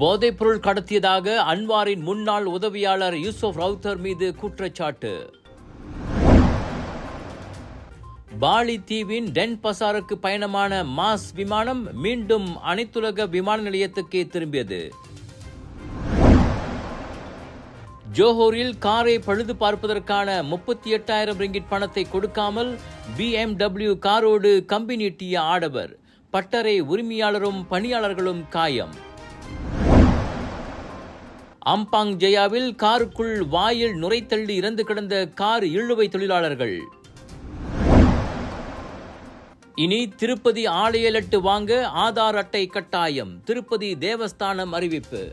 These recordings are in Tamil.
போதைப்பொருள் கடத்தியதாக அன்வாரின் முன்னாள் உதவியாளர் யூசுப் ரவுத்தர் மீது குற்றச்சாட்டு. பாலி தீவின் டென் பசாருக்கு பயணமான மாஸ் விமானம் மீண்டும் அனைத்துலக விமான நிலையத்துக்கே திரும்பியது. ஜோஹோரில் காரை பழுது பார்ப்பதற்கான முப்பத்தி எட்டாயிரம் ரிங்கிட் பணத்தை கொடுக்காமல் பிஎம்டபிள்யூ காரோடு கம்பி நீட்டிய ஆடவர் பட்டறை உரிமையாளரும் பணியாளர்களும் காயம். அம்பாங் ஜெயாவில் காருக்குள் வாயில் நுரைத்தள்ளி இறந்து கிடந்த கார் இழுவை தொழிலாளர்கள். இனி திருப்பதி ஆலய லட்டு வாங்க ஆதார் அட்டை கட்டாயம். திருப்பதி தேவஸ்தானம் அறிவிப்பு.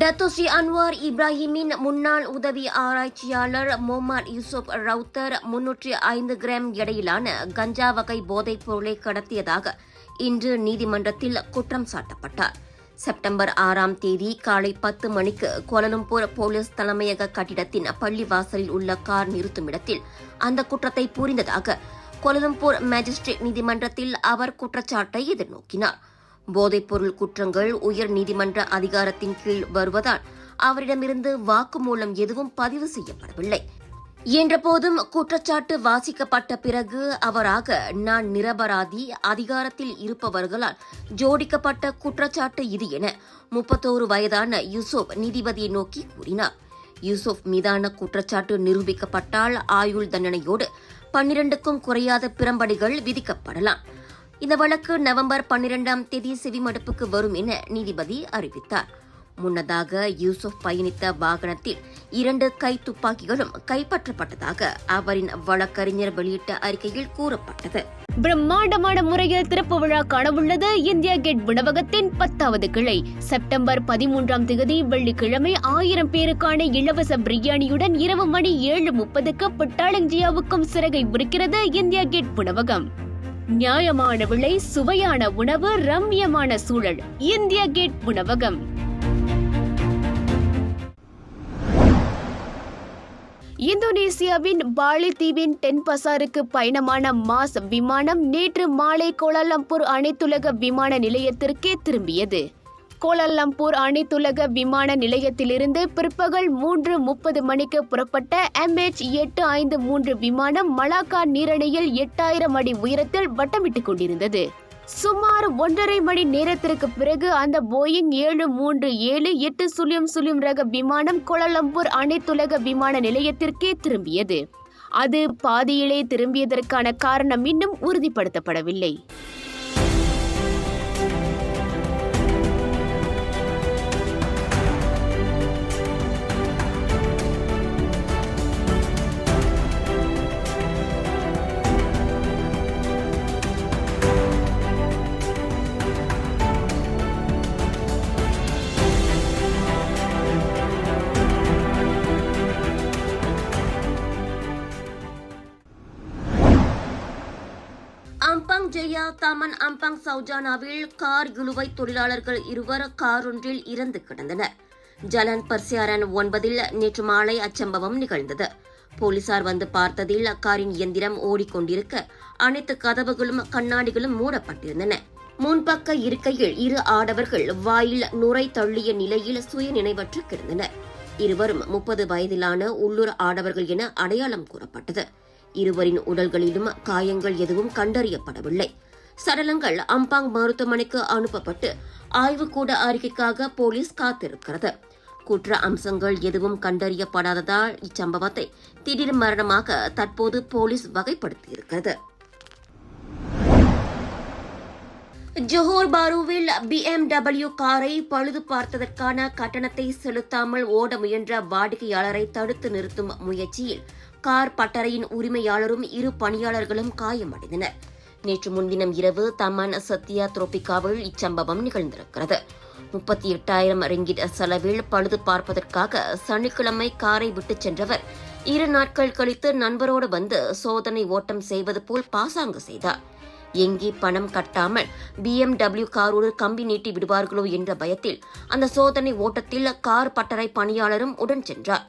டத்தோஸ்ரீ அன்வார் இப்ராஹிமின் முன்னாள் உதவி ஆராய்ச்சியாளர் முகமது யூசுப் ரவுத்தர் முன்னூற்றி ஐந்து கிராம் எடையிலான கஞ்சா வகை போதைப் பொருளை கடத்தியதாக இன்று நீதிமன்றத்தில் குற்றம் சாட்டப்பட்டார். செப்டம்பர் ஆறாம் தேதி காலை பத்து மணிக்கு கோலலம்பூர் போலீஸ் தலைமையக கட்டிடத்தின் பள்ளிவாசலில் உள்ள கார் நிறுத்துமிடத்தில் அந்த குற்றத்தை புரிந்ததாக கோலலம்பூர் மேஜிஸ்ட்ரேட் நீதிமன்றத்தில் அவர் குற்றச்சாட்டை எதிர்நோக்கினார். போதைப்பொருள் குற்றங்கள் உயர் நீதிமன்ற அதிகாரத்தின் கீழ் வருவதால் அவரிடமிருந்து வாக்குமூலம் எதுவும் பதிவு செய்யப்படவில்லை. என்றபோதும் குற்றச்சாட்டு வாசிக்கப்பட்ட பிறகு அவராக நான் நிரபராதி அதிகாரத்தில் இருப்பவர்களால் ஜோடிக்கப்பட்ட குற்றச்சாட்டு இது என முப்பத்தோரு வயதான யூசுப் நீதிபதியை நோக்கி கூறினார். யூசுப் மீதான குற்றச்சாட்டு நிரூபிக்கப்பட்டால் ஆயுள் தண்டனையோடு பன்னிரண்டுக்கும் குறையாத பிரம்படிகள் விதிக்கப்படலாம். இந்த வழக்கு நவம்பர் பன்னிரெண்டாம் தேதி செவிமடுப்புக்கு வரும் என நீதிபதி அறிவித்தார். முன்னதாக யூசுப் பயணித்த வாகனத்தில் இரண்டு கை துப்பாக்கிகளும் கைப்பற்றப்பட்டதாக அவரின் வழக்கறிஞர் வெளியிட்ட அறிக்கையில் கூறப்பட்டது. பிரம்மாண்டமான முறையில் திறப்பு விழா காணவுள்ளது. இந்தியா கேட் உணவகத்தின் பத்தாவது கிளை. செப்டம்பர் பதிமூன்றாம் தேதி வெள்ளிக்கிழமை ஆயிரம் பேருக்கான இலவச பிரியாணியுடன் இரவு மணி ஏழு முப்பதுக்கு பட்டாளஞ்சியாவுக்கும் சிறகை இருக்கிறது இந்தியா கேட் உணவகம் நியாயமான விலை சுவையான உணவு ரம்யமான சூழல். இந்திய கேட் உணவகம். இந்தோனேசியாவின் பாலி தீவின் டென் பசாருக்கு பயணமான மாஸ் விமானம் நேற்று மாலை கோலாலம்பூர் அனைத்துலக விமான நிலையத்திற்கே திரும்பியது. கோலாலம்பூர் அனைத்துலக விமான நிலையத்திலிருந்து பிற்பகல் மூன்று முப்பது மணிக்கு புறப்பட்ட எம்ஹெச் எட்டு ஐந்து மூன்று விமானம் மலாக்கா நீரணையில் எட்டாயிரம் அடி உயரத்தில் வட்டமிட்டுக் கொண்டிருந்தது. சுமார் ஒன்றரை மணி நேரத்திற்கு பிறகு அந்த போயிங் ஏழு மூன்று ஏழு எட்டு சுழியம் சுழியம் ரக விமானம் கோலாலம்பூர் அனைத்துலக விமான நிலையத்திற்கே திரும்பியது. அது பாதியிலே திரும்பியதற்கான காரணம் இன்னும் உறுதிப்படுத்தப்படவில்லை. இந்தியா தமன் தாமன் அம்பாங் சவுஜானாவில் கார் இழுவை தொழிலாளர்கள் இருவர் காரொன்றில் இறந்து கிடந்தனர். ஜலன் பர்சியாரன் ஒன்பதில் நேற்று மாலை அச்சம்பவம் நிகழ்ந்தது. போலீசார் வந்து பார்த்ததில் காரின் இயந்திரம் ஓடிக்கொண்டிருக்க அனைத்து கதவுகளும் கண்ணாடிகளும் மூடப்பட்டிருந்தன. முன்பக்க இருக்கையில் இரு ஆடவர்கள் வாயில் நுரை தள்ளிய நிலையில் சுய நினைவற்று கிடந்தனர். இருவரும் முப்பது வயதிலான உள்ளூர் ஆடவர்கள் என அடையாளம் கூறப்பட்டது. இருவரின் உடல்களிலும் காயங்கள் எதுவும் கண்டறியப்படவில்லை. சடலங்கள் அம்பாங் மருத்துவமனைக்கு அனுப்பப்பட்டு ஆய்வுக்கூட அறிக்கைக்காக போலீஸ் காத்திருக்கிறது. குற்ற அம்சங்கள் எதுவும் கண்டறியப்படாததால் இச்சம்பவத்தை திடீர் மரணமாக தற்போது போலீஸ் வகைப்படுத்தியிருக்கிறது. ஜோஹோர் பாருவில் பிஎம்டபிள்யூ காரை பழுது பார்த்ததற்கான கட்டணத்தை செலுத்தாமல் ஓட முயன்ற வாடிக்கையாளரை தடுத்து நிறுத்தும் முயற்சியில் கார் பட்டறையின் உரிமையாளரும் இரு பணியாளர்களும் காயமடைந்தனர். நேற்று முன்தினம் இரவு தமன் சத்யா துரோபிகாவில் இச்சம்பவம் நிகழ்ந்திருக்கிறது. முப்பத்தி எட்டாயிரம் ரிங்கிட் செலவில் பழுது பார்ப்பதற்காக சனிக்கிழமை காரை விட்டுச் சென்றவர் இரு நாட்கள் கழித்து நண்பரோடு வந்து சோதனை ஓட்டம் செய்வது போல் பாசாங்கு செய்தார். எங்கே பணம் கட்டாமல் பிஎம்டபிள்யூ காரோடு கம்பி நீட்டி விடுவார்களோ என்ற பயத்தில் அந்த சோதனை ஓட்டத்தில் கார் பட்டறை பணியாளரும் உடன் சென்றார்.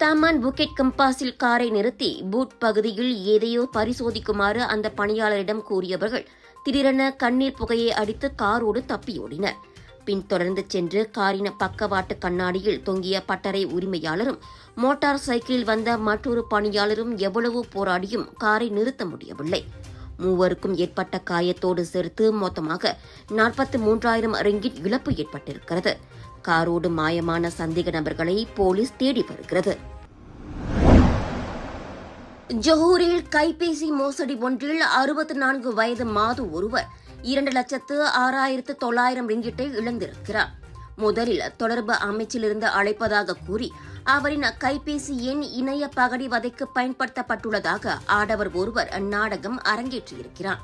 தாமான் புக்கெட் கம்பாஸில் காரை நிறுத்தி பூட் பகுதியில் ஏதையோ பரிசோதிக்குமாறு அந்த பணியாளரிடம் கூறியவர்கள் திடீரென கண்ணீர் புகையை அடித்து காரோடு தப்பியோடினர் பின்தொடர்ந்து சென்று காரின் பக்கவாட்டு கண்ணாடியில் தொங்கிய பட்டறை உரிமையாளரும் மோட்டார் சைக்கிளில் வந்த மற்றொரு பணியாளரும் எவ்வளவோ போராடியும் காரை நிறுத்த முடியவில்லை. மூவருக்கும் ஏற்பட்ட காயத்தோடு சேர்த்து மொத்தமாக நாற்பத்தி மூன்றாயிரம் ரிங்கிட் இழப்பு ஏற்பட்டிருக்கிறது. காரோடு மாயமான சந்தேக நபர்களை போலீஸ் தேடி வருகிறது. ஜொஹூரில் கைபேசி மோசடி ஒன்றில் அறுபத்தி நான்கு வயது மாது ஒருவர் இரண்டு லட்சத்து ஆறாயிரத்து தொள்ளாயிரம் ரிங்கிட்டை இழந்திருக்கிறார். முதலில் தொடர்பு அமைச்சிலிருந்து அழைப்பதாக கூறி அவரின் கைபேசி எண் இணைய பகடிவதைக்கு பயன்படுத்தப்பட்டுள்ளதாக ஆடவர் ஒருவர் அந்நாடகம் அரங்கேற்றியிருக்கிறார்.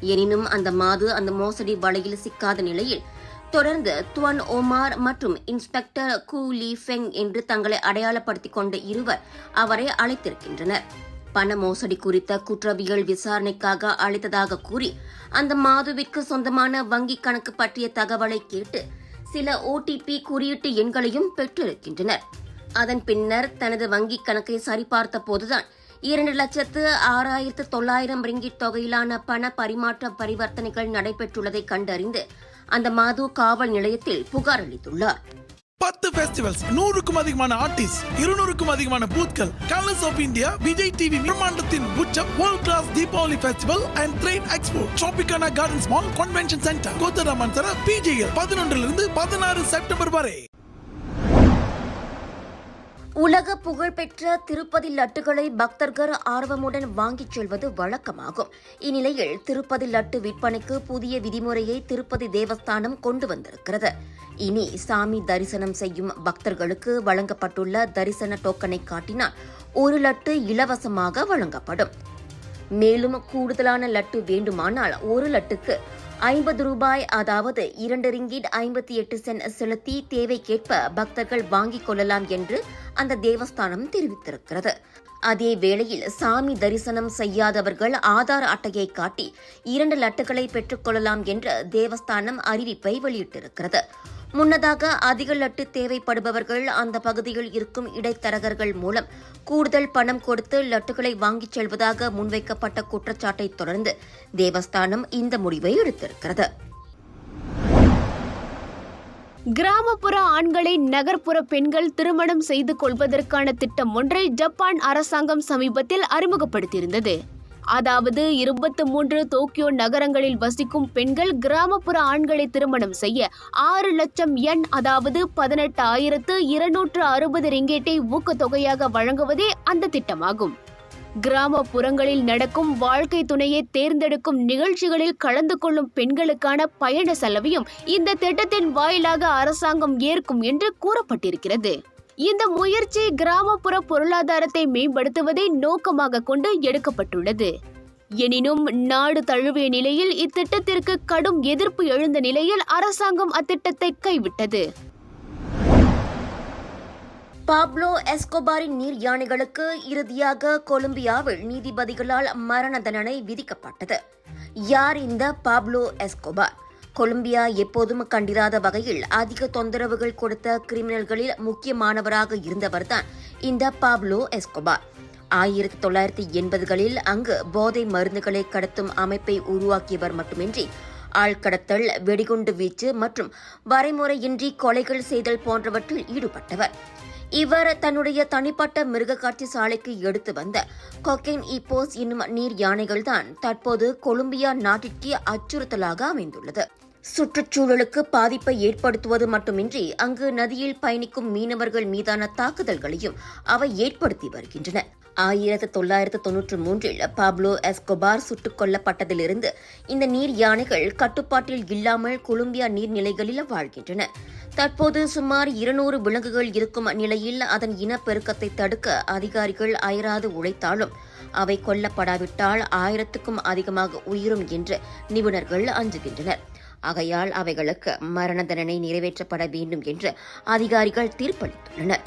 எனினும் அந்த மாது அந்த மோசடி வலையில் சிக்காத நிலையில் தொடர்ந்து துவன் ஒமார் மற்றும் இன்ஸ்பெக்டர் கூ லீ ஃபெங் என்று தங்களை அடையாளப்படுத்திக் கொண்ட இருவர் அவரை அழைத்திருக்கின்றனர். பண மோசடி குறித்த குற்றவியல் விசாரணைக்காக அழைத்ததாக கூறி அந்த மாதுவிற்கு சொந்தமான வங்கிக் கணக்கு பற்றிய தகவலை கேட்டு சில ஓடிபி குறியீட்டு எண்களையும் பெற்றிருக்கின்றனர். அதன் பின்னர் தனது வங்கிக் கணக்கை சரிபார்த்த போதுதான் இரண்டு லட்சத்து ஆறாயிரத்து தொள்ளாயிரம் ரிங்கிட் தொகையிலான பண பரிமாற்ற பரிவர்த்தனைகள் நடைபெற்றுள்ளதை கண்டறிந்து அந்த மாது காவல் நிலையத்தில் புகார் அளித்துள்ளார். பத்து ஃபெஸ்டிவல்ஸ் நூறுக்கும் அதிகமான ஆர்டிஸ்ட் இருநூறுக்கும் அதிகமான பூத்கள் colours of India Vijay TV பிரம்மாண்டத்தின் உச்சம் world class Deepavali festival and trade expo Tropicana gardens mall convention centre கோத்தராமன் சர பிஜேஎல் பதினொன்றிலிருந்து பதினாறு செப்டம்பர் வரை. உலக புகழ்பெற்ற திருப்பதி லட்டுகளை பக்தர்கள் ஆர்வமுடன் வாங்கிச் செல்வது வழக்கமாகும். இந்நிலையில் திருப்பதி லட்டு விற்பனைக்கு புதிய விதிமுறையை திருப்பதி தேவஸ்தானம் கொண்டு வந்திருக்கிறது. இனி சாமி தரிசனம் செய்யும் பக்தர்களுக்கு வழங்கப்பட்டுள்ள தரிசன டோக்கனை காட்டினால் ஒரு லட்டு இலவசமாக வழங்கப்படும். மேலும் கூடுதலான லட்டு வேண்டுமானால் ஒரு லட்டுக்கு ஐம்பது ரூபாய் அதாவது இரண்டு ரிங்கிட் ஐம்பத்தி எட்டு சென்ட் செலுத்தி தேவைக்கேற்ப பக்தர்கள் வாங்கிக் கொள்ளலாம் என்று அந்த தேவஸ்தானம் தெரிவித்திருக்கிறது. அதே வேளையில் சாமி தரிசனம் செய்யாதவர்கள் ஆதார் அட்டையை காட்டி இரண்டு லட்டுகளை பெற்றுக்கொள்ளலாம் என்று தேவஸ்தானம் அறிவிப்பை வெளியிட்டிருக்கிறது. முன்னதாக அதிக லட்டு தேவைப்படுபவர்கள் அந்த பகுதியில் இருக்கும் இடைத்தரகர்கள் மூலம் கூடுதல் பணம் கொடுத்து லட்டுகளை வாங்கிச் செல்வதாக முன்வைக்கப்பட்ட குற்றச்சாட்டை தொடர்ந்து தேவஸ்தானம் இந்த முடிவை எடுத்திருக்கிறது. கிராமப்புற ஆண்களை நகர்ப்புற பெண்கள் திருமணம் செய்து கொள்வதற்கான திட்டம் ஒன்றை ஜப்பான் அரசாங்கம் சமீபத்தில் அறிமுகப்படுத்தியிருந்தது. அதாவது இருபத்து மூன்று டோக்கியோ நகரங்களில் வசிக்கும் பெண்கள் கிராமப்புற ஆண்களை திருமணம் செய்ய ஆறு லட்சம் எண் அதாவது பதினெட்டு ஆயிரத்து இருநூற்று அறுபது ரிங்கேட்டை ஊக்கத்தொகையாக வழங்குவதே அந்த திட்டமாகும். கிராமப்புறங்களில் நடக்கும் வாழ்க்கை துணையை தேர்ந்தெடுக்கும் நிகழ்ச்சிகளில் கலந்து கொள்ளும் பெண்களுக்கான பயண செலவையும் இந்த திட்டத்தின் வாயிலாக அரசாங்கம் ஏற்கும் என்று கூறப்பட்டிருக்கிறது. இந்த முயற்சி கிராமப்புற பொருளாதாரத்தை மேம்படுத்துவதை நோக்கமாக கொண்டு எடுக்கப்பட்டுள்ளது. எனினும் நாடு தழுவிய நிலையில் இத்திட்டத்திற்கு கடும் எதிர்ப்பு எழுந்த நிலையில் அரசாங்கம் அத்திட்டத்தை கைவிட்டது. பாப்லோ எஸ்கோபாரின் நீர் யானைகளுக்கு இறுதியாக கொலம்பியாவில் நீதிபதிகளால் மரண தண்டனை விதிக்கப்பட்டது. யார் இந்த பாப்லோ எஸ்கோபார்? கொலம்பியா எப்போதும் கண்டிராத வகையில் அதிக தொந்தரவுகள் கொடுத்த கிரிமினல்களில் முக்கியமானவராக இருந்தவர்தான் இந்த பாப்லோ எஸ்கோபார். ஆயிரத்தி தொள்ளாயிரத்தி எண்பதுகளில் அங்கு போதை மருந்துகளை கடத்தும் அமைப்பை உருவாக்கியவர் மட்டுமின்றி ஆழ்கடத்தல் வெடிகுண்டு வீச்சு மற்றும் வரைமுறையின்றி கொலைகள் செய்தல் போன்றவற்றில் ஈடுபட்டவர். இவர் தன்னுடைய தனிப்பட்ட மிருகக்காட்சி சாலைக்கு எடுத்து வந்த கொக்கைன் இப்போஸ் என்னும் நீர் யானைகள்தான் தற்போது கொலம்பியா நாட்டிற்கு அச்சுறுத்தலாக அமைந்துள்ளது. சுற்றுச்சூழலுக்கு பாதிப்பை ஏற்படுத்துவது மட்டுமின்றி அங்கு நதியில் பயணிக்கும் மீனவர்கள் மீதான தாக்குதல்களையும் அவை ஏற்படுத்தி வருகின்றன. ஆயிரத்து தொள்ளாயிரத்து தொன்னூற்று மூன்றில் பாப்லோ எஸ்கோபார் சுட்டுக் கொல்லப்பட்டதிலிருந்து இந்த நீர் யானைகள் கட்டுப்பாட்டில் இல்லாமல் கொலம்பியா நீர்நிலைகளில் வாழ்கின்றன. தற்போது சுமார் இருநூறு விலங்குகள் இருக்கும் நிலையில் அதன் இனப்பெருக்கத்தை தடுக்க அதிகாரிகள் அயராது உழைத்தாலும் அவை கொல்லப்படாவிட்டால் ஆயிரத்துக்கும் அதிகமாக உயிரும் என்று நிபுணர்கள் அஞ்சுகின்றனர். ஆகையால் அவைகளுக்கு மரண தண்டனை நிறைவேற்றப்பட வேண்டும் என்று அதிகாரிகள் தீர்ப்பளித்துள்ளனர்.